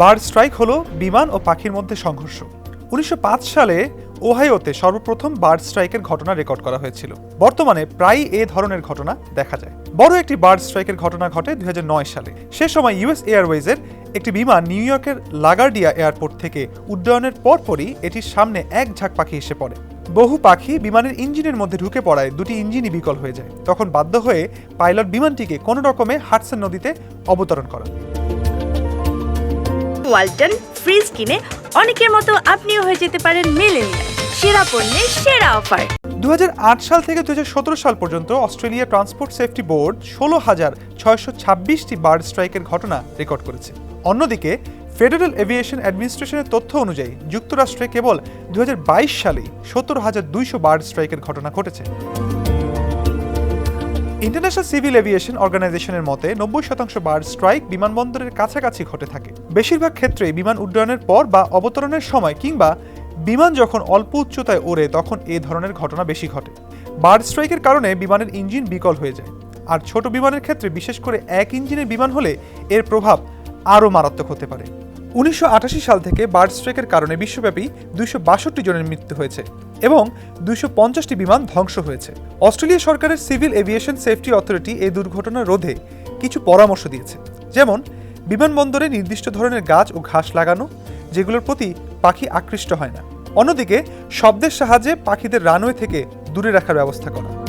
Bird strike হলো বিমান ও পাখির মধ্যে সংঘর্ষ। উনিশশো পাঁচ সালে ওহাইওতে সর্বপ্রথম বার্ড স্ট্রাইকের ঘটনা রেকর্ড করা হয়েছিল। বর্তমানে প্রায়ই এ ধরনের ঘটনা দেখা যায়। বড় একটি বার্ড স্ট্রাইকের ঘটনা ঘটে দুই হাজার নয় সালে। সে সময় ইউএস এয়ারওয়েজের একটি বিমান নিউ ইয়র্কের লাগার্ডিয়া এয়ারপোর্ট থেকে উড্ডয়নের পরপরই এটির সামনে এক ঝাঁক পাখি এসে পড়ে। বহু পাখি বিমানের ইঞ্জিনের মধ্যে ঢুকে পড়ায় দুটি ইঞ্জিনই বিকল হয়ে যায়। তখন বাধ্য হয়ে পাইলট বিমানটিকে কোনো রকমে হাডসন নদীতে অবতরণ করা ওয়ালটন ফ্রিজ কিনে অনেকের মতো আপনিও হয়ে যেতে পারেন মিলেনিয়াল। সেরা পণ্যের সেরা অফার। দুহাজার আট সাল থেকে দুহাজার সতেরো সাল পর্যন্ত অস্ট্রেলিয়া ট্রান্সপোর্ট সেফটি বোর্ড ষোলো হাজার ছয়শো ছাব্বিশটি বার্ড স্ট্রাইকের ঘটনা রেকর্ড করেছে। অন্যদিকে, ফেডারেল এভিয়েশন অ্যাডমিনিস্ট্রেশনের তথ্য অনুযায়ী যুক্তরাষ্ট্রে কেবল দু হাজার বাইশ সালে সত্তর হাজার দুইশো বার্ড স্ট্রাইকের ঘটনা ঘটেছে। ইন্টারন্যাশনাল সিভিল এভিয়েশন অর্গানাইজেশনের মতে, নব্বই শতাংশ বার্ড স্ট্রাইক বিমানবন্দরের কাছাকাছি ঘটে থাকে। বেশিরভাগ ক্ষেত্রেই বিমান উড্ডয়নের পর বা অবতরণের সময় কিংবা বিমান যখন অল্প উচ্চতায় ওড়ে, তখন এ ধরনের ঘটনা বেশি ঘটে। বার্ড স্ট্রাইকের কারণে বিমানের ইঞ্জিন বিকল হয়ে যায়। আর ছোট বিমানের ক্ষেত্রে বিশেষ করে এক ইঞ্জিনের বিমান হলে এর প্রভাব আরও মারাত্মক হতে পারে। উনিশশো আটাশি সাল থেকে বার্ড স্ট্রাইকের কারণে বিশ্বব্যাপী দুইশো বাষট্টি জনের মৃত্যু হয়েছে এবং দুইশো পঞ্চাশটি বিমান ধ্বংস হয়েছে। অস্ট্রেলিয়া সরকারের সিভিল এভিয়েশন সেফটি অথরিটি এই দুর্ঘটনা রোধে কিছু পরামর্শ দিয়েছে। যেমন, বিমানবন্দরে নির্দিষ্ট ধরনের গাছ ও ঘাস লাগানো, যেগুলোর প্রতি পাখি আকৃষ্ট হয় না। অন্যদিকে, শব্দের সাহায্যে পাখিদের রানওয়ে থেকে দূরে রাখার ব্যবস্থা করা।